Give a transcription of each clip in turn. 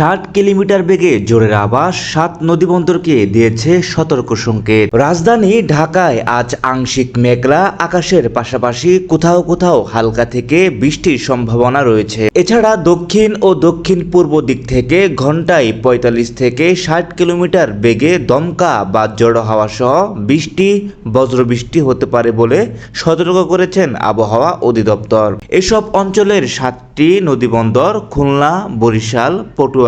ষাট কিলোমিটার বেগে জোরের আবাস সাত নদীবন্দরকে দিয়েছে সতর্ক সংকেত। রাজধানী ঢাকায় আজ আংশিক মেঘলা, আকাশের পাশাপাশি কোথাও কোথাও হালকা থেকে বৃষ্টির সম্ভাবনা রয়েছে। এছাড়া দক্ষিণ ও দক্ষিণ পূর্ব দিক থেকে ঘন্টায় পঁয়তাল্লিশ থেকে ষাট কিলোমিটার বেগে দমকা বা জড়ো হাওয়া সহ বৃষ্টি, বজ্রবৃষ্টি হতে পারে বলে সতর্ক করেছেন আবহাওয়া অধিদপ্তর। এসব অঞ্চলের সাতটি নদীবন্দর খুলনা, বরিশাল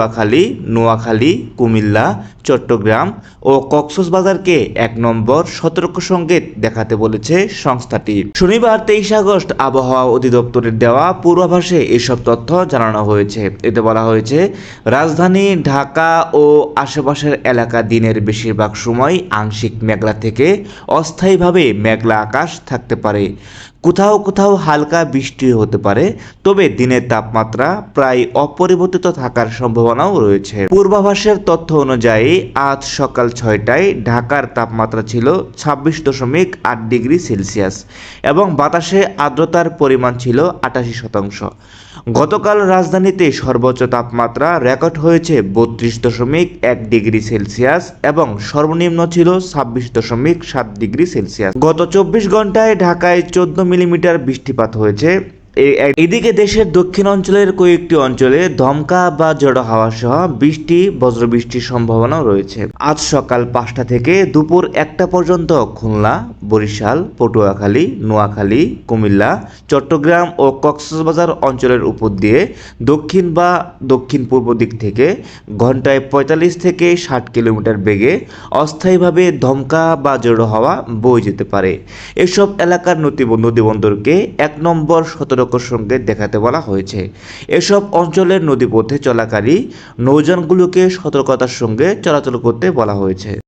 পটুয়াখালী নোয়াখালী, কুমিল্লা, চট্টগ্রাম ও কক্সবাজারকে এক নম্বর সতর্ক সংকেত দেখাতে বলেছে সংস্থাটি। শনিবার তেইশ আগস্ট আবহাওয়া অধিদপ্তরের দেওয়া পূর্বাভাসে এসব তথ্য জানানো হয়েছে। এতে বলা হয়েছে, রাজধানী, ঢাকা ও আশেপাশের এলাকা দিনের বেশিরভাগ সময় আংশিক মেঘলা থেকে অস্থায়ীভাবে মেঘলা আকাশ থাকতে পারে। কোথাও কোথাও হালকা বৃষ্টি হতে পারে, তবে দিনের তাপমাত্রা প্রায় অপরিবর্তিত থাকার সম্ভাবনাও রয়েছে। পূর্বাভাসের তথ্য অনুযায়ী, আজ সকাল ছয়টায় ঢাকার তাপমাত্রা ছিল ছাব্বিশ দশমিক আট ডিগ্রি সেলসিয়াস এবং বাতাসে আর্দ্রতার পরিমাণ ছিল আটাশি শতাংশ। গতকাল রাজধানীতে সর্বোচ্চ তাপমাত্রা রেকর্ড হয়েছে বত্রিশ দশমিক এক ডিগ্রি সেলসিয়াস এবং সর্বনিম্ন ছিল ছাব্বিশ দশমিক সাত ডিগ্রি সেলসিয়াস। গত চব্বিশ ঘন্টায় ঢাকায় চোদ্দ মিলিমিটার বৃষ্টিপাত হয়েছে। এদিকে দেশের দক্ষিণ অঞ্চলের কয়েকটি অঞ্চলে ধমকা বা জড়ো হাওয়া সহ বৃষ্টি, বজ্রবৃষ্টির সম্ভাবনাও রয়েছে। আজ সকাল পাঁচটা থেকে দুপুর একটা পর্যন্ত খুলনা, বরিশাল, পটুয়াখালী, নোয়াখালী, কুমিল্লা, চট্টগ্রাম ও কক্সবাজার অঞ্চলের উপর দিয়ে দক্ষিণ বা দক্ষিণ পূর্ব দিক থেকে ঘন্টায় পঁয়তাল্লিশ থেকে ষাট কিলোমিটার বেগে অস্থায়ীভাবে ধমকা বা জড়ো হাওয়া বয়ে যেতে পারে। এসব এলাকার নদী, নদীবন্দরকে এক নম্বর সতর্ক সংকেত দেখাতে বলা হয়েছে। এসব অঞ্চলের নদীপথে চলাকালী নৌযানগুলোকে সতর্কতার সঙ্গে চলাচল করতে বলা হয়েছে।